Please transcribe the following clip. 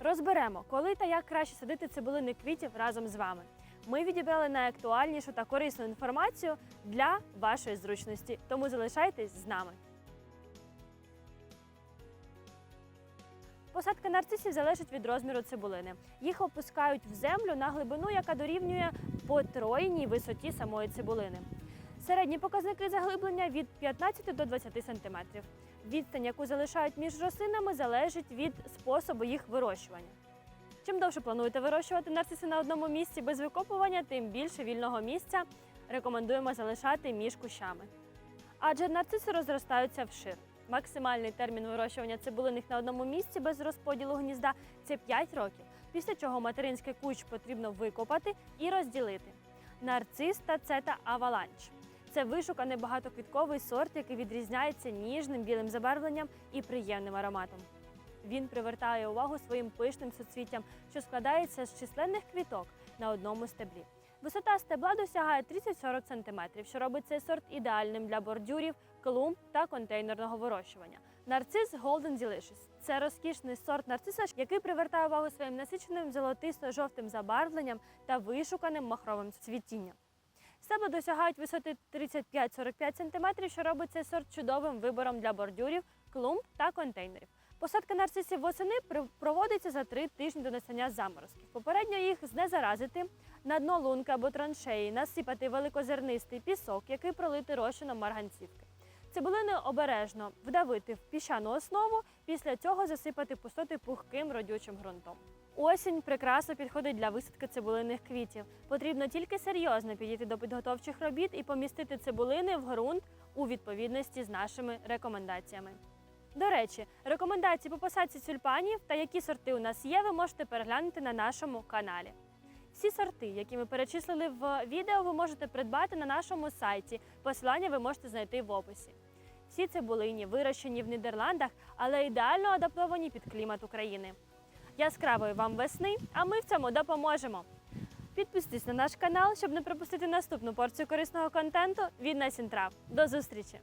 Розберемо, коли та як краще садити цибулини квітів разом з вами. Ми відібрали найактуальнішу та корисну інформацію для вашої зручності, тому залишайтесь з нами. Посадка нарцисів залежить від розміру цибулини. Їх опускають в землю на глибину, яка дорівнює потроєній висоті самої цибулини. Середні показники заглиблення від 15 до 20 см. Відстань, яку залишають між рослинами, залежить від способу їх вирощування. Чим довше плануєте вирощувати нарциси на одному місці без викопування, тим більше вільного місця рекомендуємо залишати між кущами. Адже нарциси розростаються вшир. Максимальний термін вирощування цибулиних на одному місці без розподілу гнізда це 5 років, після чого материнський кущ потрібно викопати і розділити. Нарцис та цета аваланч. Це вишуканий багатоквітковий сорт, який відрізняється ніжним білим забарвленням і приємним ароматом. Він привертає увагу своїм пишним суцвіттям, що складається з численних квіток на одному стеблі. Висота стебла досягає 30-40 см, що робить цей сорт ідеальним для бордюрів, клумб та контейнерного вирощування. Нарцис Golden Delicious – це розкішний сорт нарциса, який привертає увагу своїм насиченим золотисто-жовтим забарвленням та вишуканим махровим цвітінням. Стебла досягають висоти 35-45 см, що робить цей сорт чудовим вибором для бордюрів, клумб та контейнерів. Посадка нарцисів восени проводиться за три тижні до настання заморозків. Попередньо їх знезаразити, на дно лунки або траншеї насипати великозернистий пісок, який пролити розчином марганцівки. Цибулини обережно вдавити в піщану основу, після цього засипати пустоти пухким родючим ґрунтом. Осінь прекрасно підходить для висадки цибулинних квітів. Потрібно тільки серйозно підійти до підготовчих робіт і помістити цибулини в ґрунт у відповідності з нашими рекомендаціями. До речі, рекомендації по посадці тюльпанів та які сорти у нас є, ви можете переглянути на нашому каналі. Всі сорти, які ми перечислили в відео, ви можете придбати на нашому сайті. Посилання ви можете знайти в описі. Всі цибулині вирощені в Нідерландах, але ідеально адаптовані під клімат України. Яскравої вам весни, а ми в цьому допоможемо. Підписуйтесь на наш канал, щоб не пропустити наступну порцію корисного контенту від Насінтрав. До зустрічі!